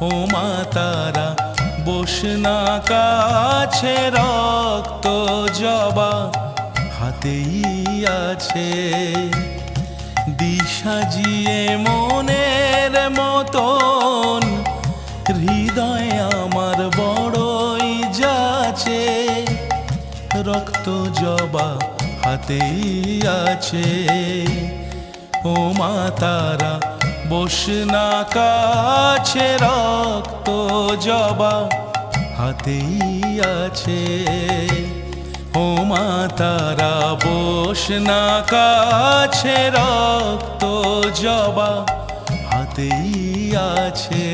ও মা তারা বসনা কাছে রক্ত জবা, হাতেই আছে দিশা দিশাজিয়ে মনের মতন, হৃদয় আমার বড়ই যাচ্ছে, রক্ত জবা হাতেই আছে। ও মা তারা বসনা কাছে রক্ত জবা, হাতেই আছে। ও মা তারা বসনা কাছে রক্ত জবা, হাতেই আছে।